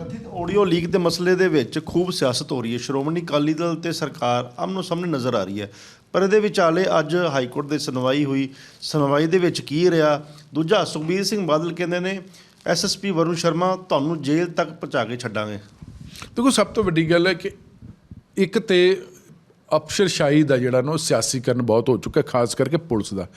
ਕਥਿਤ audio leak ਦੇ ਮਸਲੇ ਦੇ ਵਿੱਚ ਖੂਬ ਸਿਆਸਤ ਹੋ ਰਹੀ ਹੈ। ਸ਼੍ਰੋਮਣੀ ਅਕਾਲੀ ਦਲ ਤੇ ਸਰਕਾਰ ਆਮਨੋ ਸਾਹਮਣੇ ਨਜ਼ਰ ਆ ਰਹੀ ਹੈ। ਪਰ ਇਹਦੇ ਵਿਚਾਲੇ ਅੱਜ ਹਾਈ ਕੋਰਟ ਦੇ ਸੁਣਵਾਈ ਹੋਈ। ਸੁਣਵਾਈ ਦੇ ਵਿੱਚ ਕੀ ਰਿਹਾ? ਦੂਜਾ, ਸੁਖਬੀਰ ਸਿੰਘ ਬਾਦਲ ਕਹਿੰਦੇ ਨੇ ਐਸਐਸਪੀ ਵਰੁਣ ਸ਼ਰਮਾ ਤੁਹਾਨੂੰ ਜੇਲ੍ਹ ਤੱਕ ਪਹੁੰਚਾ ਕੇ ਛੱਡਾਂਗੇ। ਦੇਖੋ, ਸਭ ਤੋਂ ਵੱਡੀ ਗੱਲ ਹੈ ਕਿ ਇੱਕ ਤੇ ਅਫਸਰਸ਼ਾਹੀ ਦਾ ਜਿਹੜਾ ਨਾ ਉਹ ਸਿਆਸੀਕਰਨ ਬਹੁਤ ਹੋ ਚੁੱਕਾ ਖਾਸ ਕਰਕੇ ਪੁਲਿਸ ਦਾ।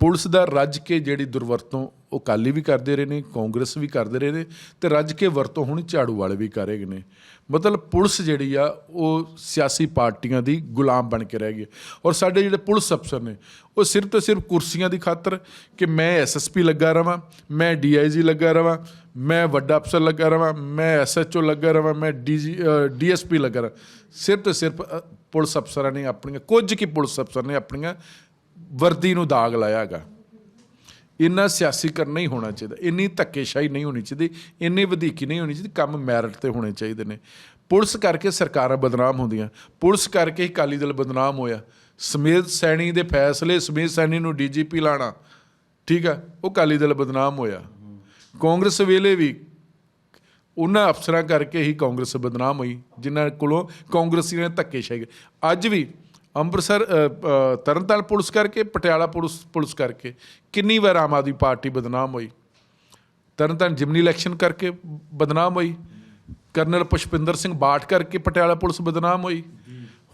ਪੁਲਿਸ ਦਾ ਰੱਜ ਕੇ ਜਿਹੜੀ ਦੁਰਵਰਤੋਂ ਉਹ ਕਾਲੀ ਵੀ ਕਰਦੇ ਰਹੇ ਨੇ, ਕਾਂਗਰਸ ਵੀ ਕਰਦੇ ਰਹੇ ਨੇ ਤੇ ਰੱਜ ਕੇ ਵਰਤੋਂ ਹੁਣ ਝਾੜੂ ਵਾਲੇ ਵੀ ਕਰ ਰਹੇ ਨੇ। ਮਤਲਬ ਪੁਲਿਸ ਜਿਹੜੀ ਆ, ਉਹ ਸਿਆਸੀ ਪਾਰਟੀਆਂ ਦੀ ਗੁਲਾਮ ਬਣ ਕੇ ਰਹਿ ਗਈ ਔਰ ਸਾਡੇ ਜਿਹੜੇ ਪੁਲਿਸ ਅਫਸਰ ਨੇ, ਉਹ ਸਿਰਫ ਤੇ ਸਿਰਫ ਕੁਰਸੀਆਂ ਦੀ ਖਾਤਰ ਕਿ ਮੈਂ ਐਸਐਸਪੀ ਲੱਗਾ ਰਵਾਂ, ਮੈਂ ਡੀਆਈਜੀ ਲੱਗਾ ਰਵਾਂ, ਮੈਂ ਵੱਡਾ ਅਫਸਰ ਲੱਗਾ ਰਵਾਂ, ਮੈਂ ਐਸਐਚਓ ਲੱਗਾ ਰਵਾਂ, ਮੈਂ ਡੀਜੀ ਡੀਐਸਪੀ ਲੱਗਾ ਰਵਾਂ। ਸਿਰਫ ਤੇ ਸਿਰਫ ਪੁਲਿਸ ਅਫਸਰਾਂ ਨੇ ਆਪਣੀਆਂ, ਕੁਝ ਕੀ ਪੁਲਿਸ ਅਫਸਰ ਨੇ ਆਪਣੀਆਂ ਵਰਦੀ ਨੂੰ ਦਾਗ ਲਾਇਆ ਹੈਗਾ ਇੰਨਾ ਸਿਆਸੀਕਰਨ ਨਹੀਂ ਹੋਣਾ ਚਾਹੀਦਾ। ਇੰਨੀ ਧੱਕੇਸ਼ਾਹੀ ਨਹੀਂ ਹੋਣੀ ਚਾਹੀਦੀ। ਇੰਨੀ ਵਧੀਕੀ ਨਹੀਂ ਹੋਣੀ ਚਾਹੀਦੀ। ਕੰਮ ਮੈਰਿਟ ਤੇ ਹੋਣੇ ਚਾਹੀਦੇ ਨੇ। ਪੁਲਿਸ ਕਰਕੇ ਸਰਕਾਰਾਂ ਬਦਨਾਮ ਹੁੰਦੀਆਂ। ਪੁਲਿਸ ਕਰਕੇ ਹੀ ਅਕਾਲੀ ਦਲ ਬਦਨਾਮ ਹੋਇਆ। ਸਮੇਤ ਸੈਣੀ ਦੇ ਫੈਸਲੇ, ਸਮੇਤ ਸੈਣੀ ਨੂੰ ਡੀਜੀਪੀ ਲਾਣਾ। ਠੀਕ ਆ? ਉਹ ਅਕਾਲੀ ਦਲ ਬਦਨਾਮ ਹੋਇਆ। ਕਾਂਗਰਸ ਵੇਲੇ ਵੀ ਉਹਨਾਂ ਅਫਸਰਾਂ ਕਰਕੇ ਹੀ ਕਾਂਗਰਸ ਬਦਨਾਮ ਹੋਈ, ਜਿਨ੍ਹਾਂ ਕੋਲੋਂ ਕਾਂਗਰਸੀਆਂ ਨੇ ਧੱਕੇਸ਼ਾਹੀ ਅੱਜ ਵੀ ਅੰਮ੍ਰਿਤਸਰ ਤਰਨਤਾਰਨ ਪੁਲਿਸ ਕਰਕੇ, ਪਟਿਆਲਾ ਪੁਲਿਸ ਪੁਲਿਸ ਕਰਕੇ। ਕਿੰਨੀ ਵਾਰ ਆਮ ਆਦਮੀ ਪਾਰਟੀ ਬਦਨਾਮ ਹੋਈ? ਤਰਨਤਾਰਨ ਜਿਮਨੀ ਇਲੈਕਸ਼ਨ ਕਰਕੇ ਬਦਨਾਮ ਹੋਈ। ਕਰਨਲ ਪੁਸ਼ਪਿੰਦਰ ਸਿੰਘ ਬਾਠ ਕਰਕੇ ਪਟਿਆਲਾ ਪੁਲਿਸ ਬਦਨਾਮ ਹੋਈ।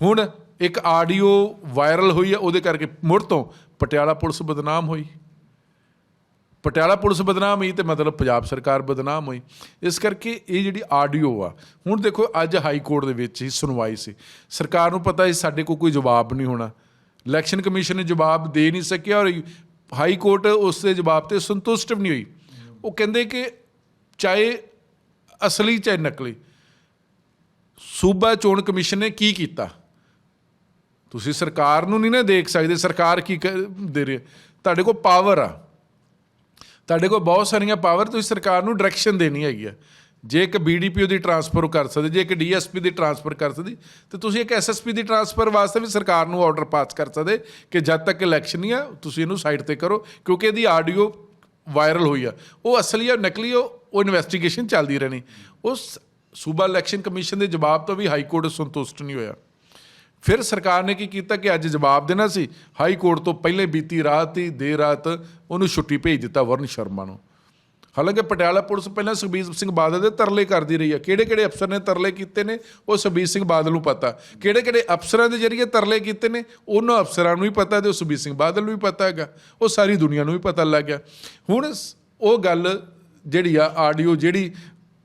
ਹੁਣ ਇੱਕ ਆਡੀਓ ਵਾਇਰਲ ਹੋਈ ਹੈ, ਉਹਦੇ ਕਰਕੇ ਮੁੜ ਤੋਂ ਪਟਿਆਲਾ ਪੁਲਿਸ ਬਦਨਾਮ ਹੋਈ। ਪਟਿਆਲਾ ਪੁਲਿਸ ਬਦਨਾਮ ਹੋਈ ਤੇ ਮਤਲਬ ਪੰਜਾਬ ਸਰਕਾਰ ਬਦਨਾਮ ਹੋਈ। ਇਸ ਕਰਕੇ ਇਹ ਜਿਹੜੀ ਆਡੀਓ ਆ, ਹੁਣ ਦੇਖੋ ਅੱਜ ਹਾਈ ਕੋਰਟ ਦੇ ਵਿੱਚ ਹੀ ਸੁਣਵਾਈ ਸੀ। ਸਰਕਾਰ ਨੂੰ ਪਤਾ ਸੀ ਸਾਡੇ ਕੋਲ ਕੋਈ ਜਵਾਬ ਨਹੀਂ ਹੋਣਾ। ਇਲੈਕਸ਼ਨ ਕਮਿਸ਼ਨ ਨੇ ਜਵਾਬ ਦੇ ਨਹੀਂ ਸਕਿਆ ਔਰ ਹਾਈ ਕੋਰਟ ਉਸ ਦੇ ਜਵਾਬ ਤੇ ਸੰਤੁਸ਼ਟ ਵੀ ਨਹੀਂ ਹੋਈ। ਉਹ ਕਹਿੰਦੇ ਕਿ ਚਾਹੇ ਅਸਲੀ ਚਾਹੇ ਨਕਲੀ, ਸੂਬਾ ਚੋਣ ਕਮਿਸ਼ਨ ਨੇ ਕੀ ਕੀਤਾ? ਤੁਸੀਂ ਸਰਕਾਰ ਨੂੰ ਨਹੀਂ ਨਾ ਦੇਖ ਸਕਦੇ, ਸਰਕਾਰ ਕੀ ਕਰ- ਦੇ ਰਹੀ ਹੈ? ਤੁਹਾਡੇ ਕੋਲ ਪਾਵਰ ਆ। ਤੁਹਾਡੇ ਕੋਲ ਬਹੁਤ ਸਾਰੀਆਂ ਪਾਵਰ ਤੁਸੀਂ ਸਰਕਾਰ ਨੂੰ ਡਾਇਰੈਕਸ਼ਨ ਦੇਣੀ ਹੈਗੀ ਆ। ਜੇ ਇੱਕ ਬੀਡੀਪੀਓ ਦੀ ਟਰਾਂਸਫਰ ਕਰ ਸਕਦੇ ਜੇ ਇੱਕ ਡੀਐਸਪੀ ਦੀ ਟਰਾਂਸਫਰ ਕਰ ਸਕਦੀ ਤੇ ਤੁਸੀਂ ਇੱਕ ਐਸਐਸਪੀ ਦੀ ਟਰਾਂਸਫਰ ਵਾਸਤੇ ਵੀ ਸਰਕਾਰ ਨੂੰ ਆਰਡਰ ਪਾਸ ਕਰ ਸਕਦੇ ਕਿ ਜਦ ਤੱਕ ਇਲੈਕਸ਼ਨ ਨਹੀਂ ਆ ਤੁਸੀਂ ਇਹਨੂੰ ਸਾਈਡ ਤੇ ਕਰੋ ਕਿਉਂਕਿ ਇਹਦੀ ਆਡੀਓ ਵਾਇਰਲ ਹੋਈ ਆ। ਉਹ ਅਸਲੀ ਆ ਨਕਲੀ ਆ, ਉਹ ਇਨਵੈਸਟੀਗੇਸ਼ਨ ਚੱਲਦੀ ਰਹਿਣੀ। ਉਸ ਸੂਬਾ ਇਲੈਕਸ਼ਨ ਕਮਿਸ਼ਨ ਦੇ ਜਵਾਬ ਤੋਂ ਵੀ ਹਾਈ ਕੋਰਟ ਸੰਤੁਸ਼ਟ ਨਹੀਂ ਹੋਇਆ। ਫਿਰ ਸਰਕਾਰ ਨੇ ਕੀ ਕੀਤਾ ਕਿ ਅੱਜ ਜਵਾਬ ਦੇਣਾ ਸੀ, ਹਾਈ ਕੋਰਟ ਤੋਂ ਪਹਿਲੇ ਬੀਤੀ ਰਾਤ ਹੀ ਦੇਰ ਰਾਤ ਉਹਨੂੰ ਛੁੱਟੀ ਭੇਜ ਦਿੱਤਾ ਵਰਨ ਸ਼ਰਮਾ ਨੂੰ। ਹਾਲਾਂਕਿ ਪਟਿਆਲਾ ਪੁਲਿਸ ਪਹਿਲਾਂ ਸੁਖਬੀਰ ਸਿੰਘ ਬਾਦਲ ਦੇ ਤਰਲੇ ਕਰਦੀ ਰਹੀ ਹੈ। ਕਿਹੜੇ ਕਿਹੜੇ ਅਫਸਰ ਨੇ ਤਰਲੇ ਕੀਤੇ ਨੇ, ਉਹ ਸੁਖਬੀਰ ਸਿੰਘ ਬਾਦਲ ਨੂੰ ਪਤਾ। ਕਿਹੜੇ ਕਿਹੜੇ ਅਫਸਰਾਂ ਦੇ ਜਰੀਏ ਤਰਲੇ ਕੀਤੇ ਨੇ, ਉਹਨਾਂ ਅਫਸਰਾਂ ਨੂੰ ਵੀ ਪਤਾ ਤੇ ਉਹ ਸੁਖਬੀਰ ਸਿੰਘ ਬਾਦਲ ਨੂੰ ਵੀ ਪਤਾ ਹੈਗਾ। ਉਹ ਸਾਰੀ ਦੁਨੀਆ ਨੂੰ ਵੀ ਪਤਾ ਲੱਗ ਗਿਆ। ਹੁਣ ਸ- ਉਹ ਗੱਲ ਜਿਹੜੀ ਆ, ਆਡੀਓ ਜਿਹੜੀ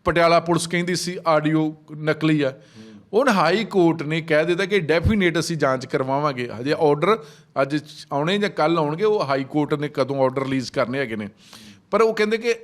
ਪਟਿਆਲਾ ਪੁਲਿਸ ਕਹਿੰਦੀ ਸੀ, ਆਡੀਓ ਨਕਲੀ ਆ ਹੁਣ ਹਾਈ ਕੋਰਟ ਨੇ ਕਹਿ ਦਿੱਤਾ ਕਿ ਡੈਫੀਨੇਟ ਅਸੀਂ ਜਾਂਚ ਕਰਵਾਵਾਂਗੇ। ਹਜੇ ਆਰਡਰ ਅੱਜ ਆਉਣੇ ਜਾਂ ਕੱਲ ਆਉਣਗੇ, ਉਹ ਹਾਈ ਕੋਰਟ ਨੇ ਕਦੋਂ ਆਰਡਰ ਰਿਲੀਜ਼ ਕਰਨੇ ਹੈਗੇ ਨੇ। ਪਰ ਉਹ ਕਹਿੰਦੇ ਕਿ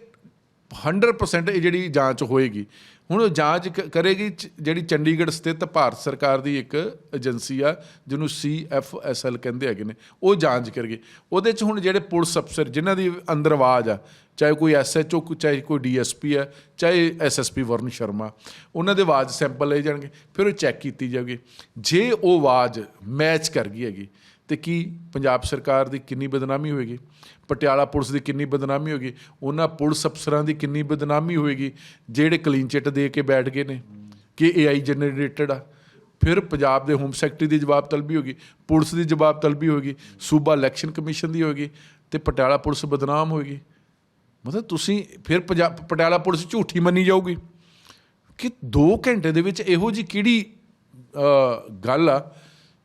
100% ਇਹ ਜਿਹੜੀ ਜਾਂਚ ਹੋਏਗੀ। ਹੁਣ ਉਹ ਜਾਂਚ ਕ- ਕਰੇਗੀ ਚ- ਜਿਹੜੀ ਚੰਡੀਗੜ੍ਹ ਸਥਿਤ ਭਾਰਤ ਸਰਕਾਰ ਦੀ ਇੱਕ ਏਜੰਸੀ ਆ, ਜਿਹਨੂੰ ਸੀਐਫਐਸਐਲ ਕਹਿੰਦੇ ਹੈਗੇ ਨੇ, ਉਹ ਜਾਂਚ ਕਰੇਗੀ। ਉਹਦੇ ਚ ਹੁਣ ਜਿਹੜੇ ਪੁਲਿਸ ਅਫਸਰ, ਜਿਨ੍ਹਾਂ ਦੀ ਅੰਦਰ ਆਵਾਜ਼ ਆ, ਚਾਹੇ ਕੋਈ ਐਸਐਚਓ ਚਾਹੇ ਕੋਈ ਡੀਐਸਪੀ ਹੈ ਚਾਹੇ ਐਸਐਸਪੀ ਵਰਨ ਸ਼ਰਮਾ, ਉਹਨਾਂ ਦੇ ਆਵਾਜ਼ ਸੈਂਪਲ ਲਏ ਜਾਣਗੇ, ਫਿਰ ਉਹ ਚੈੱਕ ਕੀਤੀ ਜਾਊਗੀ। ਜੇ ਉਹ ਆਵਾਜ਼ ਮੈਚ ਕਰ ਗਈ ਹੈਗੀ ਤੇ ਕੀ ਪੰਜਾਬ ਸਰਕਾਰ ਦੀ ਕਿੰਨੀ ਬਦਨਾਮੀ ਹੋਏਗੀ? ਪਟਿਆਲਾ ਪੁਲਿਸ ਦੀ ਕਿੰਨੀ ਬਦਨਾਮੀ ਹੋਏਗੀ? ਉਹਨਾਂ ਪੁਲਿਸ ਅਫਸਰਾਂ ਦੀ ਕਿੰਨੀ ਬਦਨਾਮੀ ਹੋਏਗੀ? ਜਿਹੜੇ ਕਲੀਨ ਚਿੱਟ ਦੇ ਕੇ ਬੈਠ ਗਏ ਨੇ, ਕਿ ਏਆਈ ਜਨਰੇਟਡ ਆ। ਫਿਰ ਪੰਜਾਬ ਦੇ ਹੋਮ ਸੈਕਟਰੀ ਦੀ ਜਵਾਬ ਤਲਬੀ ਹੋਗੀ ਪੁਲਿਸ ਦੀ ਜਵਾਬ ਤਲਬੀ ਹੋਗੀ ਸੂਬਾ ਇਲੈਕਸ਼ਨ ਕਮਿਸ਼ਨ ਦੀ ਹੋਗੀ ਤੇ ਪਟਿਆਲਾ ਪੁਲਿਸ ਬਦਨਾਮ ਹੋਏਗੀ। ਮਤਲਬ ਤੁਸੀਂ ਫਿਰ ਪੰਜਾਬ ਪਟਿਆਲਾ ਪੁਲਿਸ ਝੂਠੀ ਮੰਨੀ ਜਾਊਗੀ। ਕਿ 2 ਘੰਟੇ ਦੇ ਵਿੱਚ ਇਹੋ ਜੀ ਕਿਹੜੀ ਗੱਲ ਆ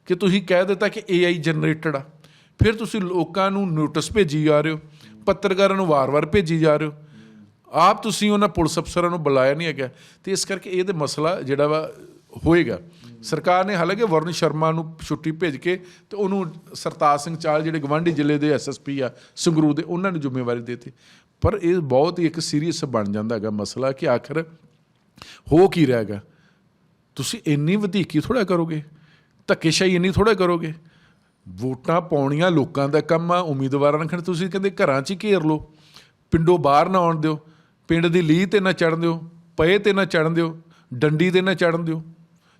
ਕਿ ਤੁਸੀਂ ਕਹਿ ਦਿੱਤਾ ਕਿ AI ਜਨਰੇਟਡ ਆ। ਫਿਰ ਤੁਸੀਂ ਲੋਕਾਂ ਨੂੰ ਨੋਟਿਸ ਭੇਜੀ ਜਾ ਰਹੇ ਹੋ, ਪੱਤਰਕਾਰਾਂ ਨੂੰ ਵਾਰ-ਵਾਰ ਭੇਜੀ ਜਾ ਰਹੇ ਹੋ। ਆਪ ਤੁਸੀਂ ਉਹਨਾਂ ਪੁਲਿਸ ਅਫਸਰਾਂ ਨੂੰ ਬੁਲਾਇਆ ਨਹੀਂ ਹੈਗਾ। ਤੇ ਇਸ ਕਰਕੇ ਇਹ ਤੇ ਮਸਲਾ ਜਿਹੜਾ ਵਾ ਹੋਏਗਾ। ਸਰਕਾਰ ਨੇ ਹਾਲਾਂਕਿ ਵਰਨ ਸ਼ਰਮਾ ਨੂੰ ਛੁੱਟੀ ਭੇਜ ਕੇ ਤੇ ਉਹਨੂੰ ਸਰਤਾਜ ਸਿੰਘ ਚਾਲ ਜਿਹੜੇ ਗਵਾਂਢੀ ਜ਼ਿਲ੍ਹੇ ਦੇ ਐਸਐਸਪੀ ਆ, ਸੰਗਰੂਰ ਦੇ, ਉਹਨਾਂ ਨੂੰ ਜ਼ਿੰਮੇਵਾਰੀ ਦੇਤੀ। ਪਰ ਇਹ ਬਹੁਤ ਹੀ ਇੱਕ ਸੀਰੀਅਸ ਬਣ ਜਾਂਦਾ ਹੈਗਾ ਮਸਲਾ ਕਿ ਆਖਰ ਹੋ ਕੀ ਰਹੇਗਾ ਤੁਸੀਂ ਇੰਨੀ ਵਧੀਕੀ ਥੋੜਾ ਕਰੋਗੇ? ਧੱਕੇਸ਼ਾਹੀ ਇੰਨੀ ਥੋੜਾ ਕਰੋਗੇ? ਵੋਟਾਂ ਪਾਉਣੀਆਂ ਲੋਕਾਂ ਦਾ ਕੰਮ ਆ, ਉਮੀਦਵਾਰਾਂ ਨੂੰ ਖਣ ਤੁਸੀਂ ਕਹਿੰਦੇ ਘਰਾਂ 'ਚ ਹੀ ਘੇਰ ਲਓ। ਪਿੰਡੋਂ ਬਾਹਰ ਨਾ ਆਉਣ ਦਿਓ। ਪਿੰਡ ਦੀ ਲੀਹ ਤੇ ਨਾ ਚੜਨ ਦਿਓ। ਪਏ ਤੇ ਨਾ ਚੜਨ ਦਿਓ। ਡੰਡੀ ਤੇ ਨਾ ਚੜਨ ਦਿਓ।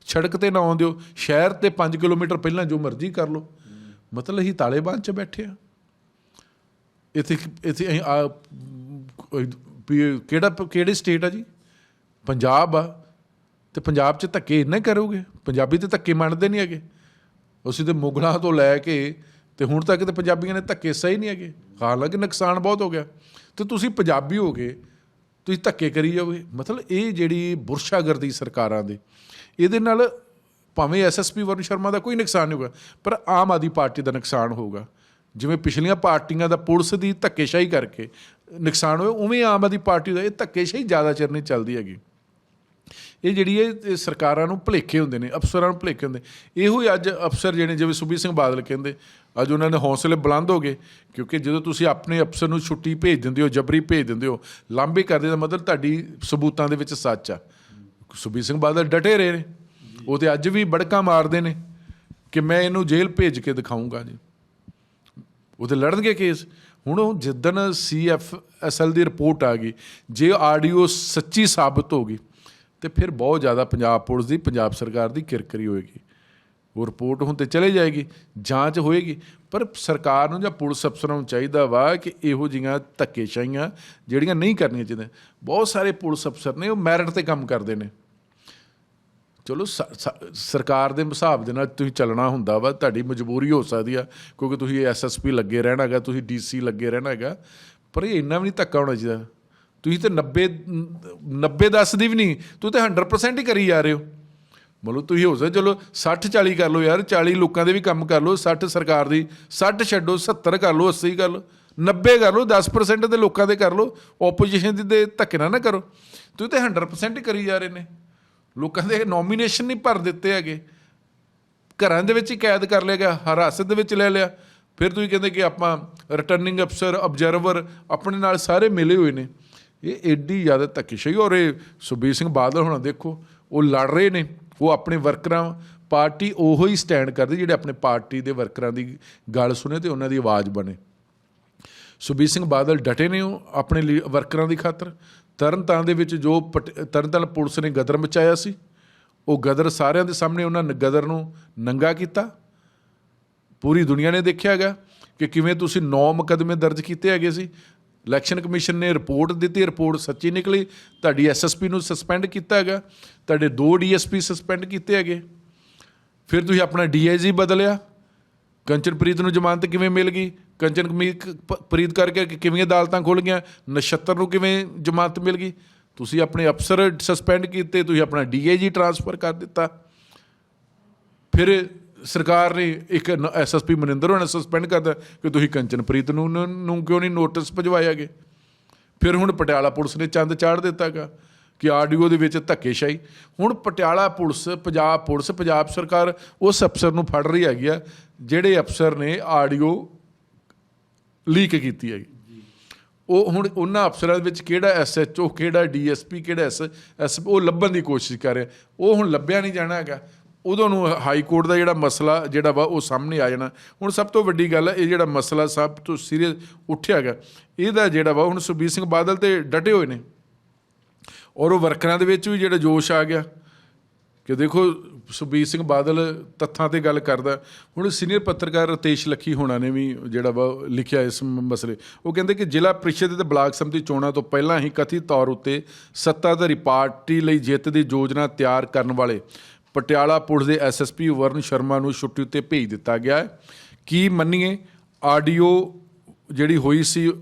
ਸੜਕ ਤੇ ਨਾ ਆਉਣ ਦਿਓ। ਸ਼ਹਿਰ ਤੇ 5 ਕਿਲੋਮੀਟਰ ਪਹਿਲਾਂ ਜੋ ਮਰਜ਼ੀ ਕਰ ਲਓ। ਮਤਲਬ ਅਸੀਂ ਤਾਲਿਬਾਨ 'ਚ ਬੈਠੇ ਆ। ਇੱਥੇ ਇੱਥੇ ਅਸੀਂ ਆ- ਵੀ ਇਹ ਕਿਹੜਾ, ਕਿਹੜੀ ਸਟੇਟ ਆ ਜੀ? ਪੰਜਾਬ ਆ। ਤੇ ਪੰਜਾਬ 'ਚ ਧੱਕੇ ਇੰਨੇ ਕਰੋਗੇ? ਪੰਜਾਬੀ ਤੇ ਧੱਕੇ ਮੰਨਦੇ ਨਹੀਂ ਹੈਗੇ। ਅਸੀਂ ਤੇ ਮੁਗਲਾਂ ਤੋਂ ਲੈ ਕੇ ਤੇ ਹੁਣ ਤੱਕ ਤੇ ਪੰਜਾਬੀਆਂ ਨੇ ਧੱਕੇ ਸਹੀ ਨਹੀਂ ਹੈਗੇ। ਹਾਲਾਂਕਿ ਨੁਕਸਾਨ ਬਹੁਤ ਹੋ ਗਿਆ। ਤੇ ਤੁਸੀਂ ਪੰਜਾਬੀ ਹੋ ਗਏ, ਤੁਸੀਂ ਧੱਕੇ ਕਰੀ ਜਾਓਗੇ। ਮਤਲਬ ਇਹ ਜਿਹੜੀ ਬੁਰਸ਼ਾਗਰਦੀ ਸਰਕਾਰਾਂ ਦੇ, ਇਹਦੇ ਨਾਲ ਭਾਵੇਂ ਐਸਐਸਪੀ ਵਰੁਣ ਸ਼ਰਮਾ ਦਾ ਕੋਈ ਨੁਕਸਾਨ ਨਹੀਂ ਹੋਗਾ ਪਰ ਆਮ ਆਦਮੀ ਪਾਰਟੀ ਦਾ ਨੁਕਸਾਨ ਹੋਊਗਾ। ਜਿਵੇਂ ਪਿਛਲੀਆਂ ਪਾਰਟੀਆਂ ਦਾ ਪੁਲਿਸ ਦੀ ਧੱਕੇਸ਼ਾਹੀ ਕਰਕੇ ਨੁਕਸਾਨ ਹੋਇਆ, ਉਵੇਂ ਆਮ ਆਦਮੀ ਪਾਰਟੀ ਦਾ ਇਹ ਧੱਕੇਸ਼ਾਹੀ ਜ਼ਿਆਦਾ ਚਿਰ ਨਹੀਂ ਚੱਲਦੀ ਹੈਗੀ। ਇਹ ਜਿਹੜੀ ਇਹ ਸਰਕਾਰਾਂ ਨੂੰ ਭੁਲੇਖੇ ਹੁੰਦੇ ਨੇ, ਅਫਸਰਾਂ ਨੂੰ ਭੁਲੇਖੇ ਹੁੰਦੇ ਇਹੋ ਹੀ ਅੱਜ ਅਫਸਰ ਜਿਹੜੇ ਜਿਵੇਂ ਸੁਬੀਰ ਸਿੰਘ ਬਾਦਲ ਕਹਿੰਦੇ, ਅੱਜ ਉਹਨਾਂ ਦੇ ਹੌਸਲੇ ਬੁਲੰਦ ਹੋ ਗਏ, ਕਿਉਂਕਿ ਜਦੋਂ ਤੁਸੀਂ ਆਪਣੇ ਅਫਸਰ ਨੂੰ ਛੁੱਟੀ ਭੇਜ ਦਿੰਦੇ ਹੋ, ਜਬਰੀ ਭੇਜ ਦਿੰਦੇ ਹੋ ਲਾਂਬੇ ਕਰਦੇ ਦਾ ਮਤਲਬ ਤੁਹਾਡੀ ਸਬੂਤਾਂ ਦੇ ਵਿੱਚ ਸੱਚ ਆ। ਸੁਬੀਰ ਸਿੰਘ ਬਾਦਲ ਡਟੇ ਰਹੇ ਨੇ। ਉਹ ਤੇ ਅੱਜ ਵੀ ਬੜਕਾ ਮਾਰਦੇ ਨੇ ਕਿ ਮੈਂ ਇਹਨੂੰ ਜੇਲ੍ਹ ਭੇਜ ਕੇ ਦਿਖਾਊਂਗਾ ਜੀ। ਉਹ ਉਹਦੇ ਲੜਨਗੇ ਕੇਸ। ਹੁਣ ਉਹ ਜਿੱਦਣ ਸੀਐਫਐਸਐਲ ਦੀ ਰਿਪੋਰਟ ਆ ਗਈ, ਜੇ ਆਡੀਓ ਸੱਚੀ ਸਾਬਤ ਹੋ ਗਈ ਤੇ ਫਿਰ ਬਹੁਤ ਜ਼ਿਆਦਾ ਪੰਜਾਬ ਪੁਲਿਸ ਦੀ, ਪੰਜਾਬ ਸਰਕਾਰ ਦੀ ਕਿਰਕਰੀ ਹੋਏਗੀ। ਉਹ ਰਿਪੋਰਟ ਹੁਣ ਤੇ ਚਲੇ ਜਾਏਗੀ, ਜਾਂਚ ਹੋਏਗੀ, ਪਰ ਸਰਕਾਰ ਨੂੰ ਜਾਂ ਪੁਲਿਸ ਅਫਸਰਾਂ ਨੂੰ ਚਾਹੀਦਾ ਵਾ ਕਿ ਇਹੋ ਜਿਹੀਆਂ ਧੱਕੇਸ਼ਾਹੀਆਂ ਜਿਹੜੀਆਂ ਨਹੀਂ ਕਰਨੀਆਂ ਚਾਹੀਦੀਆਂ, ਬਹੁਤ ਸਾਰੇ ਪੁਲਿਸ ਅਫਸਰ ਨੇ ਉਹ ਮੈਰਿਟ ਤੇ ਕੰਮ ਕਰਦੇ ਨੇ। ਚਲੋ ਸ- ਸ- ਸਰਕਾਰ ਦੇ ਹਿਸਾਬ ਦੇ ਨਾਲ ਤੁਸੀਂ ਚੱਲਣਾ ਹੁੰਦਾ ਵਾ, ਤੁਹਾਡੀ ਮਜਬੂਰੀ ਹੋ ਸਕਦੀ ਆ, ਕਿਉਂਕਿ ਤੁਸੀਂ ਐਸਐਸਪੀ ਲੱਗੇ ਰਹਿਣਾ ਹੈਗਾ, ਤੁਸੀਂ ਡੀਸੀ ਲੱਗੇ ਰਹਿਣਾ ਹੈਗਾ, ਪਰ ਇਹ ਇੰਨਾ ਵੀ ਨਹੀਂ ਧੱਕਾ ਹੋਣਾ ਚਾਹੀਦਾ। ਤੁਸੀਂ ਤੇ 90 90 10 ਦੀ ਵੀ ਨਹੀਂ, ਤੂੰ ਤੇ 100% ਹੀ ਕਰੀ ਜਾ ਰਹੇ ਹੋ। ਮਤਲਬ ਤੁਸੀਂ ਹੋ ਸਕਦਾ ਚਲੋ 60 40 ਕਰ ਲਓ ਯਾਰ 40 ਲੋਕਾਂ ਦੇ ਵੀ ਕੰਮ ਕਰ ਲਓ 60 ਸਰਕਾਰ ਦੀ 60 ਛੱਡੋ 70 ਕਰ ਲਓ 80 ਕਰ ਲਓ 90 ਕਰ ਲਓ 10% ਦੇ ਲੋਕਾਂ ਦੇ ਕਰ ਲਓ ਆਪੋਜੀਸ਼ਨ ਦੀ, ਦੇ ਧੱਕੇ ਨਾ ਨਾ ਕਰੋ। ਤੁਸੀਂ ਤੇ 100% ਹੀ ਕਰੀ ਜਾ ਰਹੇ ਨੇ। ਲੋਕਾਂ ਦੇ ਨੋਮੀਨੇਸ਼ਨ ਨਹੀਂ ਭਰ ਦਿੱਤੇ ਹੈਗੇ। ਘਰਾਂ ਦੇ ਵਿੱਚ ਹੀ ਕੈਦ ਕਰ ਲਿਆ ਗਿਆ, ਹਰਾਸਤ ਦੇ ਵਿੱਚ ਲੈ ਲਿਆ। ਫਿਰ ਤੁਸੀਂ ਕਹਿੰਦੇ ਕਿ ਆਪਾਂ ਰਿਟਰਨਿੰਗ ਅਫਸਰ ਆਬਜ਼ਰਵਰ ਆਪਣੇ ਨਾਲ ਸਾਰੇ ਮਿਲੇ ਹੋਏ ਨੇ। ਇਹ ਐਡੀ ਜ਼ਿਆਦਾ ਧੱਕੇਸ਼ਾਹੀ ਔਰ ਇਹ ਸੁਬੀਰ ਸਿੰਘ ਬਾਦਲ ਹੁਣ ਦੇਖੋ, ਉਹ ਲੜ ਰਹੇ ਨੇ, ਉਹ ਆਪਣੇ ਵਰਕਰਾਂ, ਪਾਰਟੀ ਉਹੋ ਹੀ ਸਟੈਂਡ ਕਰਦੀ ਜਿਹੜੇ ਆਪਣੇ ਪਾਰਟੀ ਦੇ ਵਰਕਰਾਂ ਦੀ ਗੱਲ ਸੁਣੇ ਤੇ ਉਹਨਾਂ ਦੀ ਆਵਾਜ਼ ਬਣੇ। ਸੁਬੀਰ ਸਿੰਘ ਬਾਦਲ ਡਟੇ ਨੇ ਉਹ ਆਪਣੇ ਲੀ- ਵਰਕਰਾਂ ਦੀ ਖਾਤਰ। ਤਰਨਤਾਰਨ ਦੇ ਵਿੱਚ ਜੋ ਪਟ- ਤਰਨਤਾਰਨ ਪੁਲਿਸ ਨੇ ਗਦਰ ਮਚਾਇਆ ਸੀ, ਉਹ ਗਦਰ ਸਾਰਿਆਂ ਦੇ ਸਾਹਮਣੇ ਉਹਨਾਂ ਨੇ, ਗਦਰ ਨੂੰ ਨੰਗਾ ਕੀਤਾ। ਪੂਰੀ ਦੁਨੀਆ ਨੇ ਦੇਖਿਆ ਹੈਗਾ ਕਿ ਕਿਵੇਂ ਤੁਸੀਂ 9 ਮੁਕੱਦਮੇ ਦਰਜ ਕੀਤੇ ਹੈਗੇ ਸੀ ਇਲੈਕਸ਼ਨ ਕਮਿਸ਼ਨ ਨੇ ਰਿਪੋਰਟ ਦਿੱਤੀ, ਰਿਪੋਰਟ ਸੱਚੀ ਨਿਕਲੀ। ਤੁਹਾਡੀ ਐਸਐਸਪੀ ਨੂੰ ਸਸਪੈਂਡ ਕੀਤਾ ਹੈਗਾ। ਤੁਹਾਡੇ ਦੋ ਡੀਐਸਪੀ ਸਸਪੈਂਡ ਕੀਤੇ ਹੈਗੇ। ਫਿਰ ਤੁਸੀਂ ਆਪਣਾ ਡੀਆਈਜੀ ਬਦਲਿਆ। ਕੰਚਨਪ੍ਰੀਤ ਨੂੰ ਜ਼ਮਾਨਤ ਕਿਵੇਂ ਮਿਲ ਗਈ? ਕੰਚਨਪ੍ਰੀਤ ਪ- ਪ੍ਰੀਤ ਕਰਕੇ ਕਿ- ਕਿਵੇਂ ਅਦਾਲਤਾਂ ਖੁੱਲ ਗਈਆਂ? ਨਛੱਤਰ ਨੂੰ ਕਿਵੇਂ ਜ਼ਮਾਨਤ ਮਿਲ ਗਈ? ਤੁਸੀਂ ਆਪਣੇ ਅਫਸਰ ਸਸਪੈਂਡ ਕੀਤੇ, ਤੁਸੀਂ ਆਪਣਾ ਡੀਆਈਜੀ ਟ੍ਰਾਂਸਫਰ ਕਰ ਦਿੱਤਾ। ਫਿਰ ਸਰਕਾਰ ਨੇ ਇੱਕ ਐਸਐਸਪੀ ਮਨਿੰਦਰ ਹੋਣਾ ਸਸਪੈਂਡ ਕਰਦਾ ਕਿ ਤੁਸੀਂ ਕੰਚਨਪ੍ਰੀਤ ਨੂੰ ਨੂੰ ਕਿਉਂ ਨਹੀਂ ਨੋਟਿਸ ਭਜਵਾਇਆ ਗਏ ਫਿਰ ਹੁਣ ਪਟਿਆਲਾ ਪੁਲਿਸ ਨੇ ਚੰਦ ਚਾੜ ਦਿੱਤਾਗਾ ਕਿ ਆਡੀਓ ਦੇ ਵਿੱਚ ਧੱਕੇਸ਼ਾਹੀ। ਹੁਣ ਪਟਿਆਲਾ ਪੁਲਿਸ, ਪੰਜਾਬ ਪੁਲਿਸ, ਪੰਜਾਬ ਸਰਕਾਰ ਉਸ ਅਫਸਰ ਨੂੰ ਫੜ ਰਹੀ ਹੈਗੀ ਆ, ਜਿਹੜੇ ਅਫਸਰ ਨੇ ਆਡੀਓ ਲੀਕ ਕੀਤੀ ਹੈਗੀ। ਉਹ ਹੁਣ ਉਹਨਾਂ ਅਫਸਰਾਂ ਦੇ ਵਿੱਚ ਕਿਹੜਾ ਐਸਐਚਓ ਕਿਹੜਾ ਡੀਐਸਪੀ ਕਿਹੜਾ ਐਸ ਐਸ ਉਹ ਲੱਭਣ ਦੀ ਕੋਸ਼ਿਸ਼ ਕਰ ਰਿਹਾ। ਉਹ ਹੁਣ ਲੱਭਿਆ ਨਹੀਂ ਜਾਣਾ ਹੈਗਾ। ਉਦੋਂ ਨੂੰ ਹਾਈ ਕੋਰਟ ਦਾ ਜਿਹੜਾ ਮਸਲਾ ਜਿਹੜਾ ਵਾ ਉਹ ਸਾਹਮਣੇ ਆ ਜਾਣਾ। ਹੁਣ ਸਭ ਤੋਂ ਵੱਡੀ ਗੱਲ ਇਹ ਜਿਹੜਾ ਮਸਲਾ ਸਭ ਤੋਂ ਸੀਰੀਅਸ ਉੱਠਿਆ ਹੈਗਾ। ਇਹਦਾ ਜਿਹੜਾ ਵਾ, ਹੁਣ ਸੁਬੀਰ ਸਿੰਘ ਬਾਦਲ ਤੇ ਡਟੇ ਹੋਏ ਨੇ। ਔਰ ਉਹ ਵਰਕਰਾਂ ਦੇ ਵਿੱਚ ਵੀ ਜਿਹੜਾ ਜੋਸ਼ ਆ ਗਿਆ। ਕਿ ਦੇਖੋ ਸੁਬੀਰ ਸਿੰਘ ਬਾਦਲ ਤੱਥਾਂ ਤੇ ਗੱਲ ਕਰਦਾ। ਹੁਣ ਸੀਨੀਅਰ ਪੱਤਰਕਾਰ ਰਤੇਸ਼ ਲੱਖੀ ਹੋਣਾ ਨੇ ਵੀ ਜਿਹੜਾ ਵਾ ਲਿਖਿਆ ਇਸ ਮਸਲੇ। ਉਹ ਕਹਿੰਦੇ ਕਿ ਜ਼ਿਲ੍ਹਾ ਪ੍ਰੀਸ਼ਦ ਤੇ ਬਲਾਕ ਸਮਿਤੀ ਚੋਣਾਂ ਤੋਂ ਪਹਿਲਾਂ ਹੀ ਕਥਿਤ ਤੌਰ ਉੱਤੇ ਸੱਤਾਧਾਰੀ ਪਾਰਟੀ ਲਈ ਜਿੱਤ ਦੀ ਯੋਜਨਾ ਤਿਆਰ ਕਰਨ ਵਾਲੇ ਪਟਿਆਲਾ ਪੁਲਿਸ ਦੇ ਐਸਐਸਪੀ ਵਰਨ ਸ਼ਰਮਾ ਨੂੰ ਛੁੱਟੀ ਉੱਤੇ ਭੇਜ ਦਿੱਤਾ ਗਿਆ ਹੈ। ਕੀ ਮੰਨੀਏ, ਆਡੀਓ ਜਿਹੜੀ ਹੋਈ ਸੀ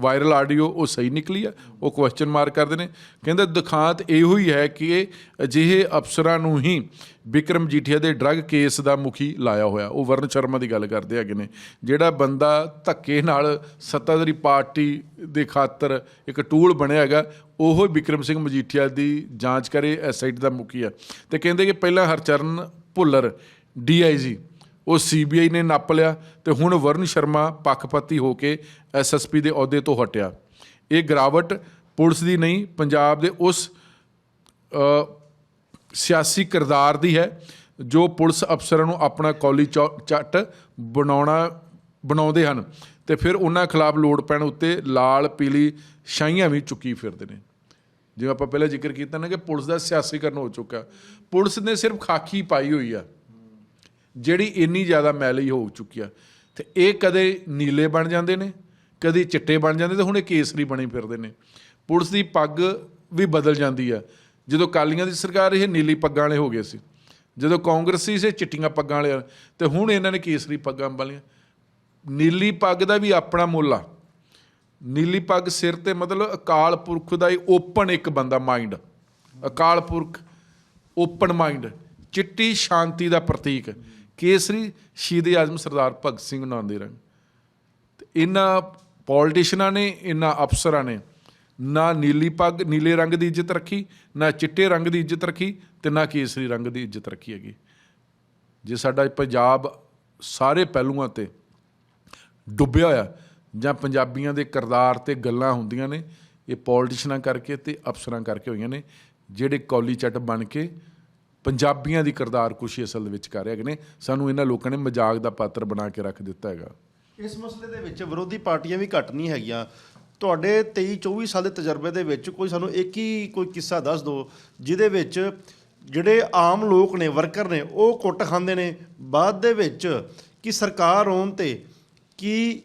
ਵਾਇਰਲ ਆਡੀਓ ਉਹ ਸਹੀ ਨਿਕਲੀ ਆ, ਉਹ ਕੁਐਸਚਨ ਮਾਰਕ ਕਰਦੇ ਨੇ। ਕਹਿੰਦੇ ਦਿਖਾਂਤ ਇਹੋ ਹੀ ਹੈ ਕਿ ਅਜਿਹੇ ਅਫਸਰਾਂ ਨੂੰ ਹੀ ਵਿਕਰਮ ਜੀਠੀਆ ਦੇ ਡਰੱਗ ਕੇਸ ਦਾ ਮੁਖੀ ਲਾਇਆ ਹੋਇਆ। ਉਹ ਵਰਨ ਸ਼ਰਮਾ ਦੀ ਗੱਲ ਕਰਦੇ ਹੈਗੇ ਨੇ। ਜਿਹੜਾ ਬੰਦਾ ਧੱਕੇ ਨਾਲ ਸੱਤਾਧਾਰੀ ਪਾਰਟੀ ਦੇ ਖਾਤਰ ਇੱਕ ਟੂਲ ਬਣਿਆ ਹੈਗਾ, ਉਹ ਹੀ ਵਿਕਰਮ ਸਿੰਘ ਮਜੀਠੀਆ ਦੀ ਜਾਂਚ ਕਰੇ ਐਸਆਈਟੀ ਦਾ ਮੁਖੀ ਆ। ਤੇ ਕਹਿੰਦੇ ਕਿ ਪਹਿਲਾਂ ਹਰਚਰਨ ਭੁੱਲਰ ਡੀਆਈਜੀ ਉਹ ਸੀਬੀਆਈ ਨੇ ਨੱਪ ਲਿਆ ਤੇ ਹੁਣ ਵਰਨ ਸ਼ਰਮਾ ਪੱਖਪਾਤੀ ਹੋ ਕੇ ਐਸਐਸਪੀ ਦੇ ਅਹੁਦੇ ਤੋਂ ਹਟਿਆ। ਇਹ ਗਿਰਾਵਟ ਪੁਲਿਸ ਦੀ ਨਹੀਂ, ਪੰਜਾਬ ਦੇ ਉਸ ਸਿਆਸੀ ਕਿਰਦਾਰ ਦੀ ਹੈ, ਜੋ ਪੁਲਿਸ ਅਫਸਰਾਂ ਨੂੰ ਆਪਣਾ ਕੌਲੀ ਚੌ- ਚੱਟ ਬਣਾਉਣਾ, ਬਣਾਉਂਦੇ ਹਨ ਤੇ ਫਿਰ ਉਹਨਾਂ ਖਿਲਾਫ ਲੋੜ ਪੈਣ ਉੱਤੇ ਲਾਲ, ਪੀਲੀ ਸ਼ਾਹੀਆਂ ਵੀ ਚੁੱਕੀ ਫਿਰਦੇ ਨੇ। ਜਿਵੇਂ ਆਪਾਂ ਪਹਿਲਾਂ ਜ਼ਿਕਰ ਕੀਤਾ ਨਾ ਕਿ ਪੁਲਿਸ ਦਾ ਸਿਆਸੀਕਰਨ ਹੋ ਚੁੱਕਾ। ਪੁਲਿਸ ਨੇ ਸਿਰਫ ਖਾਕੀ ਪਾਈ ਹੋਈ ਆ। ਜਿਹੜੀ ਇੰਨੀ ਜ਼ਿਆਦਾ ਮੈਲੀ ਹੋ ਚੁੱਕੀ ਆ। ਤੇ ਇਹ ਕਦੇ ਨੀਲੇ ਬਣ ਜਾਂਦੇ ਨੇ, ਕਦੇ ਚਿੱਟੇ ਬਣ ਜਾਂਦੇ ਤੇ ਹੁਣ ਇਹ ਕੇਸਰੀ ਬਣੇ ਫਿਰਦੇ ਨੇ। ਪੁਲਿਸ ਦੀ ਪੱਗ ਵੀ ਬਦਲ ਜਾਂਦੀ ਆ। ਜਦੋਂ ਕਾਲੀਆਂ ਦੀ ਸਰਕਾਰ ਇਹ ਨੀਲੀ ਪੱਗਾਂ ਵਾਲੇ ਹੋ ਗਏ ਸੀ, ਜਦੋਂ ਕਾਂਗਰਸੀ ਸੀ ਚਿੱਟੀਆਂ ਪੱਗਾਂ ਵਾਲੇ ਤੇ ਹੁਣ ਇਹਨਾਂ ਨੇ ਕੇਸਰੀ ਪੱਗਾਂ ਵਾਲੀਆਂ ਨੀਲੀ ਪੱਗ ਦਾ ਵੀ ਆਪਣਾ ਮੁੱਲ ਆ। ਨੀਲੀ ਪੱਗ ਸਿਰ ਤੇ ਮਤਲਬ ਅਕਾਲ ਪੁਰਖ ਦਾ ਹੀ ਓਪਨ ਇੱਕ ਬੰਦਾ, mind. Akal Purakh, open mind. ਚਿੱਟੀ ਸ਼ਾਂਤੀ ਦਾ ਪ੍ਰਤੀਕ। ਕੇਸਰੀ ਸ਼ਹੀਦ ਆਜ਼ਮ ਸਰਦਾਰ ਭਗਤ ਸਿੰਘ ਨਾਂਦੇ ਰੰਗ। ਤੇ ਇਹਨਾਂ ਪੋਲੀਟੀਸ਼ੀਅਨਾਂ ਨੇ, ਇਹਨਾਂ ਅਫਸਰਾਂ ਨੇ ਨਾ ਨੀਲੀ ਪੱਗ, ਨੀਲੇ ਰੰਗ ਦੀ ਇੱਜ਼ਤ ਰੱਖੀ, ਨਾ ਚਿੱਟੇ ਰੰਗ ਦੀ ਇੱਜ਼ਤ ਰੱਖੀ ਤੇ ਨਾ ਕੇਸਰੀ ਰੰਗ ਦੀ ਇੱਜ਼ਤ ਰੱਖੀ ਹੈਗੀ। ਜੇ ਸਾਡਾ ਪੰਜਾਬ ਸਾਰੇ ਪਹਿਲੂਆਂ ਤੇ ਡੁੱਬਿਆ ਹੋਇਆ ਜਾਂ ਪੰਜਾਬੀਆਂ ਦੇ ਕਿਰਦਾਰ ਤੇ ਗੱਲਾਂ ਹੁੰਦੀਆਂ ਨੇ, ਇਹ ਪੋਲੀਟੀਸ਼ੀਅਨਾਂ ਕਰਕੇ ਤੇ ਅਫਸਰਾਂ ਕਰਕੇ ਹੋਈਆਂ ਨੇ, ਜਿਹੜੇ ਕੌਲੀ ਚੱਟ ਬਣ ਕੇ ਪੰਜਾਬੀਆਂ ਦੀ ਕਿਰਦਾਰ ਕੁਸ਼ੀ ਅਸਲ ਦੇ ਵਿੱਚ ਕਰ ਰਹੇ ਨੇ। ਸਾਨੂੰ ਇਹਨਾਂ ਲੋਕਾਂ ਨੇ ਮਜ਼ਾਕ ਦਾ ਪਾਤਰ ਬਣਾ ਕੇ ਰੱਖ ਦਿੱਤਾ ਹੈਗਾ। ਇਸ ਮਸਲੇ ਦੇ ਵਿੱਚ ਵਿਰੋਧੀ ਪਾਰਟੀਆਂ ਵੀ ਘੱਟ ਨਹੀਂ ਹੈਗੀਆਂ। ਤੁਹਾਡੇ 23 24 ਸਾਲ ਦੇ ਤਜਰਬੇ ਦੇ ਵਿੱਚ ਕੋਈ ਸਾਨੂੰ ਇੱਕ ਹੀ ਕੋਈ ਕਿੱਸਾ ਦੱਸ ਦਿਓ, ਜਿਹਦੇ ਵਿੱਚ ਜਿਹੜੇ ਆਮ ਲੋਕ ਨੇ, ਵਰਕਰ ਨੇ, ਉਹ ਕੁੱਟ ਖਾਂਦੇ ਨੇ। ਬਾਅਦ ਦੇ ਵਿੱਚ ਕਿ ਸਰਕਾਰ ਆਉਣ ਤੇ ਕੀ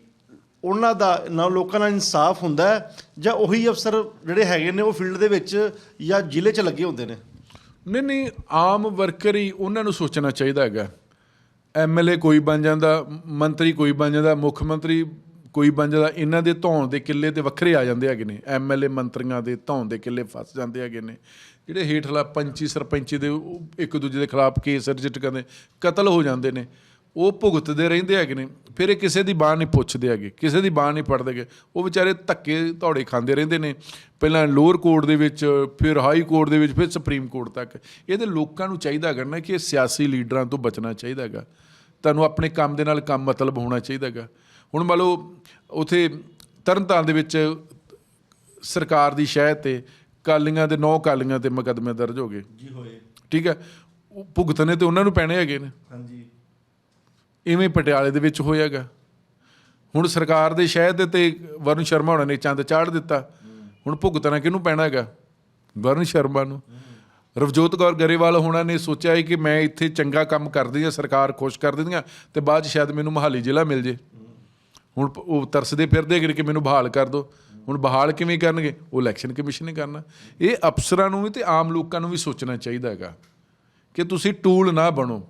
ਉਹਨਾਂ ਦਾ ਨਾ ਲੋਕਾਂ ਨਾਲ ਇਨਸਾਫ ਹੁੰਦਾ ਜਾਂ ਉਹੀ ਅਫਸਰ ਜਿਹੜੇ ਹੈਗੇ ਨੇ ਉਹ ਫੀਲਡ ਦੇ ਵਿੱਚ ਜਾਂ ਜ਼ਿਲ੍ਹੇ 'ਚ ਲੱਗੇ ਹੁੰਦੇ ਨੇ? ਨਹੀਂ ਨਹੀਂ, ਆਮ ਵਰਕਰ ਹੀ ਉਹਨਾਂ ਨੂੰ ਸੋਚਣਾ ਚਾਹੀਦਾ ਹੈਗਾ। ਐਮਐਲਏ ਕੋਈ ਬਣ ਜਾਂਦਾ, ਮੰਤਰੀ ਕੋਈ ਬਣ ਜਾਂਦਾ, ਮੁੱਖ ਮੰਤਰੀ ਕੋਈ ਬਣ ਜਾਂਦਾ, ਇਹਨਾਂ ਦੇ ਧੌਣ ਦੇ ਕਿੱਲੇ ਤੇ ਵੱਖਰੇ ਆ ਜਾਂਦੇ ਹੈਗੇ ਨੇ। ਐਮਐਲਏ ਮੰਤਰੀਆਂ ਦੇ ਧੌਣ ਦੇ ਕਿੱਲੇ ਫਸ ਜਾਂਦੇ ਹੈਗੇ ਨੇ। ਜਿਹੜੇ ਹੇਠਲਾ ਪੰਚੀ ਸਰਪੰਚੀ ਦੇ ਇੱਕ ਦੂਜੇ ਦੇ ਖਿਲਾਫ ਕੇਸ ਰਜਿਸਟਰ ਕਰਦੇ, ਕਤਲ ਹੋ ਜਾਂਦੇ ਨੇ। ਉਹ ਭੁਗਤਦੇ ਰਹਿੰਦੇ ਹੈਗੇ ਨੇ। ਫਿਰ ਇਹ ਕਿਸੇ ਦੀ ਬਾਹ ਨਹੀਂ ਪੁੱਛਦੇ ਹੈਗੇ ਕਿਸੇ ਦੀ ਬਾਹ ਨਹੀਂ ਪੜਦੇਗੇ ਉਹ ਵਿਚਾਰੇ ਧੱਕੇ ਧੌੜੇ ਖਾਂਦੇ ਰਹਿੰਦੇ ਨੇ। ਪਹਿਲਾਂ ਲੋਅਰ ਕੋਰਟ ਦੇ ਵਿੱਚ ਫਿਰ ਹਾਈ ਕੋਰਟ ਦੇ ਵਿੱਚ ਫਿਰ ਸੁਪਰੀਮ ਕੋਰਟ ਤੱਕ। ਇਹਦੇ ਲੋਕਾਂ ਨੂੰ ਚਾਹੀਦਾ ਹੈਗਾ ਨਾ ਕਿ ਇਹ ਸਿਆਸੀ ਲੀਡਰਾਂ ਤੋਂ ਬਚਣਾ ਚਾਹੀਦਾ ਹੈਗਾ। ਤੁਹਾਨੂੰ ਆਪਣੇ ਕੰਮ ਦੇ ਨਾਲ ਕੰਮ ਮਤਲਬ ਹੋਣਾ ਚਾਹੀਦਾ ਹੈਗਾ। ਹੁਣ ਮੰਨ ਲਓ ਉਥੇ ਤਰਨਤਾਰਨ ਦੇ ਵਿੱਚ ਸਰਕਾਰ ਦੀ ਸ਼ਹਿ ਤੇ ਕਾਲੀਆਂ ਦੇ ਨੌ ਕਾਲੀਆਂ ਤੇ ਮੁਕੱਦਮੇ ਦਰਜ ਹੋ ਗਏ। ਜੀ ਹੋਏ। ਠੀਕ ਹੈ। ਉਹ ਭੁਗਤਣੇ ਤੇ ਉਹਨਾਂ ਨੂੰ ਪੈਣੇ ਹੈਗੇ ਨੇ। ਹਾਂਜੀ। ਇਵੇਂ ਪਟਿਆਲੇ ਦੇ ਵਿੱਚ ਹੋਇਆਗਾ। ਹੁਣ ਸਰਕਾਰ ਦੇ ਸ਼ਹਿਦ ਦੇ ਤੇ ਵਰਨ ਸ਼ਰਮਾ ਹੋਣਾ ਨੇ ਚੰਦ ਚਾੜ ਦਿੱਤਾ। ਹੁਣ ਭੁਗਤਣਾ ਕਿਹਨੂੰ ਪੈਣਾ ਹੈਗਾ ਵਰਨ ਸ਼ਰਮਾ ਨੂੰ। ਰਵਜੋਤ ਕੌਰ ਗਰੇਵਾਲ ਹੋਣਾ ਨੇ ਸੋਚਿਆ ਹੈ ਕਿ ਮੈਂ ਇੱਥੇ ਚੰਗਾ ਕੰਮ ਕਰਦੀ ਹਾਂ ਸਰਕਾਰ ਖੁਸ਼ ਕਰ ਦਿੰਦੀ ਦਿੰਦੀਆਂ ਤੇ ਬਾਅਦ 'ਚ ਸ਼ਾਇਦ ਮੈਨੂੰ ਮਹਾਲੀ ਜ਼ਿਲ੍ਹਾ ਮਿਲ ਜੇ। ਹੁਣ ਉਹ ਤਰਸਦੇ ਫਿਰਦੇ ਹੈਗੇ ਨੇ ਕਿ ਮੈਨੂੰ ਬਹਾਲ ਕਰ ਦਿਓ ਹੁਣ ਬਹਾਲ ਕਿਵੇਂ ਕਰਨਗੇ? ਉਹ ਇਲੈਕਸ਼ਨ ਕਮਿਸ਼ਨ ਨੇ ਕਰਨਾ। ਇਹ ਅਫਸਰਾਂ ਨੂੰ ਵੀ ਤੇ ਆਮ ਲੋਕਾਂ ਨੂੰ ਵੀ ਸੋਚਣਾ ਚਾਹੀਦਾ ਹੈਗਾ। ਕਿ ਤੁਸੀਂ ਟੂਲ ਨਾ ਬਣੋ।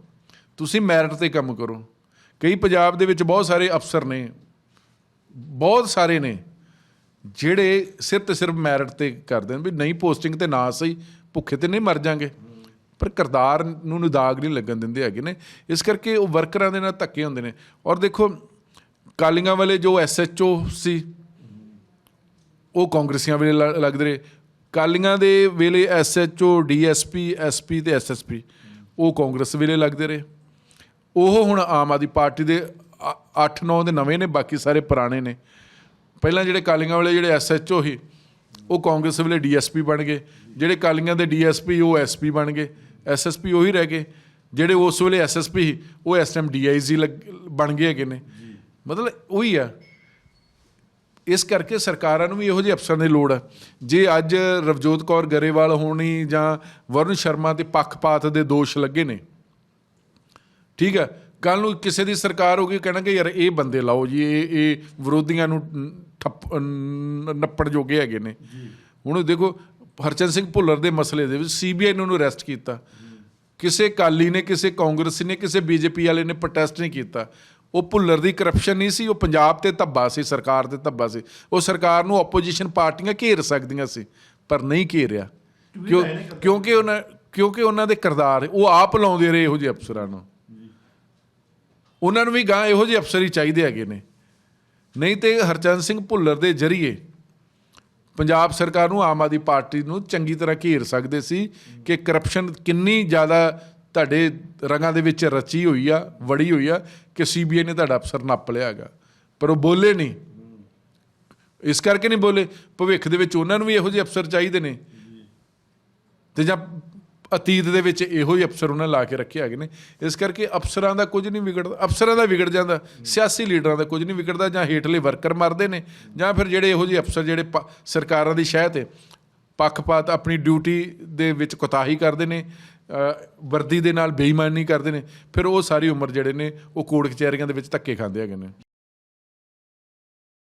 ਤੁਸੀਂ ਮੈਰਿਟ ਤੇ ਕੰਮ ਕਰੋ। ਕਈ ਪੰਜਾਬ ਦੇ ਵਿੱਚ ਬਹੁਤ ਸਾਰੇ ਅਫਸਰ ਨੇ, ਬਹੁਤ ਸਾਰੇ ਨੇ, ਜਿਹੜੇ ਸਿਰਫ ਤੇ ਸਿਰਫ ਮੈਰਿਟ ਤੇ ਕਰਦੇ ਨੇ ਵੀ ਨਹੀਂ ਪੋਸਟਿੰਗ ਤੇ ਨਾ ਸਹੀ, ਭੁੱਖੇ ਤੇ ਨਹੀਂ ਮਰ ਜਾਾਂਗੇ। ਪਰ ਕਰਤਾਰ ਨੂੰ ਨੂੰ ਦਾਗ ਨਹੀਂ ਲੱਗਣ ਦਿੰਦੇ ਹੈਗੇ ਨੇ। ਇਸ ਕਰਕੇ ਉਹ ਵਰਕਰਾਂ ਦੇ ਨਾਲ ਧੱਕੇ ਹੁੰਦੇ ਨੇ। ਔਰ ਦੇਖੋ ਕਾਲੀਆਂ ਵਾਲੇ ਜੋ ਐਸਐਚਓ ਸੀ, ਉਹ ਕਾਂਗਰਸੀਆਂ ਵੇਲੇ ਲ- ਲੱਗਦੇ ਰਹੇ। ਕਾਲੀਆਂ ਦੇ ਵੇਲੇ ਐਸਐਚਓ ਡੀਐਸਪੀ ਐਸਪੀ ਤੇ ਐਸਐਸਪੀ ਉਹ ਕਾਂਗਰਸ ਵੇਲੇ ਲੱਗਦੇ ਰਹੇ। ਉਹ ਹੁਣ ਆਮ ਆਦਮੀ ਪਾਰਟੀ ਦੇ 8-9 ਦੇ ਨਵੇਂ ਨੇ, ਬਾਕੀ ਸਾਰੇ ਪੁਰਾਣੇ ਨੇ। ਪਹਿਲਾਂ ਜਿਹੜੇ ਕਾਲੀਆਂ ਵਾਲੇ ਜਿਹੜੇ ਐਸਐਚਓ ਸੀ, ਉਹ ਕਾਂਗਰਸ ਵੇਲੇ ਡੀਐਸਪੀ ਬਣ ਗਏ। ਜਿਹੜੇ ਕਾਲੀਆਂ ਦੇ ਡੀਐਸਪੀ ਉਹ ਐਸਪੀ ਬਣ ਗਏ। ਐਸਐਸਪੀ ਉਹੀ ਰਹਿ ਗਏ। ਜਿਹੜੇ ਉਸ ਵੇਲੇ ਐਸਐਸਪੀ ਸੀ, ਉਹ ਇਸ ਟਾਈਮ ਡੀਆਈਜੀ ਬਣ ਗਏ ਹੈਗੇ ਨੇ। ਮਤਲਬ ਉਹੀ ਆ। ਇਸ ਕਰਕੇ ਸਰਕਾਰਾਂ ਨੂੰ ਵੀ ਇਹੋ ਜਿਹੇ ਅਫਸਰਾਂ ਦੀ ਲੋੜ ਹੈ ਜੇ ਅੱਜ ਰਵਜੋਤ ਕੌਰ ਗਰੇਵਾਲ ਹੋਣੀ ਜਾਂ ਵਰੁਣ ਸ਼ਰਮਾ ਤੇ ਪੱਖਪਾਤ ਦੇ ਦੋਸ਼ ਲੱਗੇ ਨੇ ਠੀਕ ਹੈ ਕੱਲ ਨੂੰ ਕਿਸੇ ਦੀ ਸਰਕਾਰ ਹੋਗੀ ਕਹਿਣਗੇ ਯਾਰ ਇਹ ਬੰਦੇ ਲਾਓ ਜੀ ਇਹ ਇਹ ਵਿਰੋਧੀਆਂ ਨੂੰ ਠੱਪ ਨ- ਨੱਪਣ ਜੋਗੇ ਹੈਗੇ ਨੇ। ਹੁਣ ਦੇਖੋ ਹਰਚੰਦ ਸਿੰਘ ਭੁੱਲਰ ਦੇ ਮਸਲੇ ਦੇ ਵਿੱਚ ਸੀਬੀਆਈ ਨੇ ਉਹਨੂੰ ਅਰੈਸਟ ਕੀਤਾ। ਕਿਸੇ ਕਾਲੀ ਨੇ ਕਿਸੇ ਕਾਂਗਰਸੀ ਨੇ ਕਿਸੇ ਬੀਜੇਪੀ ਵਾਲੇ ਨੇ ਪ੍ਰੋਟੈਸਟ ਨਹੀਂ ਕੀਤਾ। ਉਹ ਭੁੱਲਰ ਦੀ ਕਰਪਸ਼ਨ ਨਹੀਂ ਸੀ ਉਹ ਪੰਜਾਬ ਤੇ ਧੱਬਾ ਸੀ ਸਰਕਾਰ ਤੇ ਧੱਬਾ ਸੀ। ਉਹ ਸਰਕਾਰ ਨੂੰ ਆਪੋਜੀਸ਼ਨ ਪਾਰਟੀਆਂ ਘੇਰ ਸਕਦੀਆਂ ਸੀ ਪਰ ਨਹੀਂ ਘੇਰਿਆ। ਕਿਉਂ ਕਿਉਂਕਿ ਉਹਨਾਂ ਕਿਉਂਕਿ ਉਹਨਾਂ ਦੇ ਕਿਰਦਾਰ ਉਹ ਆਪ ਲਾਉਂਦੇ ਰਹੇ ਇਹੋ ਜਿਹੇ ਅਫਸਰਾਂ ਨੂੰ। ਉਹਨਾਂ ਨੂੰ ਵੀ ਗਾਂ ਇਹੋ ਜਿਹੇ ਅਫਸਰ ਹੀ ਚਾਹੀਦੇ ਹੈਗੇ ਨੇ। ਨਹੀਂ ਤੇ ਹਰਚੰਦ ਸਿੰਘ ਭੁੱਲਰ ਦੇ ਜ਼ਰੀਏ ਪੰਜਾਬ ਸਰਕਾਰ ਨੂੰ ਆਮ ਆਦਮੀ ਪਾਰਟੀ ਨੂੰ ਚੰਗੀ ਤਰ੍ਹਾਂ ਘੇਰ ਸਕਦੇ ਸੀ ਕਿ ਕਰਪਸ਼ਨ ਕਿੰਨੀ ਜ਼ਿਆਦਾ ਤੁਹਾਡੇ ਰਗਾਂ ਦੇ ਵਿੱਚ ਰਚੀ ਹੋਈ ਆ, ਵੜੀ ਹੋਈ ਆ ਕਿ ਸੀਬੀਆਈ ਨੇ ਤੁਹਾਡਾ ਅਫਸਰ ਨੱਪ ਲਿਆ ਹੈਗਾ। ਪਰ ਉਹ ਬੋਲੇ ਨਹੀਂ। ਇਸ ਕਰਕੇ ਨਹੀਂ ਬੋਲੇ। ਭਵਿੱਖ ਦੇ ਵਿੱਚ ਉਹਨਾਂ ਨੂੰ ਵੀ ਇਹੋ ਜਿਹੇ ਅਫਸਰ ਚਾਹੀਦੇ ਨੇ। ਤੇ ਜਾਂ ਅਤੀਤ ਦੇ ਵਿੱਚ ਇਹੋ ਹੀ ਅਫਸਰ ਉਹਨਾਂ ਲਾ ਕੇ ਰੱਖੇ ਹੈਗੇ ਨੇ। ਇਸ ਕਰਕੇ ਅਫਸਰਾਂ ਦਾ ਕੁਝ ਨਹੀਂ ਵਿਗੜਦਾ, ਅਫਸਰਾਂ ਦਾ ਵਿਗੜ ਜਾਂਦਾ, ਸਿਆਸੀ ਲੀਡਰਾਂ ਦਾ ਕੁਝ ਨਹੀਂ ਵਿਗੜਦਾ, ਜਾਂ ਹੇਠਲੇ ਵਰਕਰ ਮਰਦੇ ਨੇ, ਜਾਂ ਫਿਰ ਜਿਹੜੇ ਇਹੋ ਜਿਹੇ ਅਫਸਰ ਜਿਹੜੇ ਪ- ਸਰਕਾਰਾਂ ਦੀ ਸ਼ਹਿ ਤੇ ਪੱਖਪਾਤ ਆਪਣੀ ਡਿਊਟੀ ਦੇ ਵਿੱਚ ਕੋਤਾਹੀ ਕਰਦੇ ਨੇ ਵਰਦੀ ਦੇ ਨਾਲ ਬੇਈਮਾਨੀ ਕਰਦੇ ਨੇ, ਫਿਰ ਉਹ ਸਾਰੀ ਉਮਰ ਜਿਹੜੇ ਨੇ ਉਹ ਕੋਰਟ ਕਚਹਿਰੀਆਂ ਦੇ ਵਿੱਚ ਧੱਕੇ ਖਾਂਦੇ ਹੈਗੇ ਨੇ।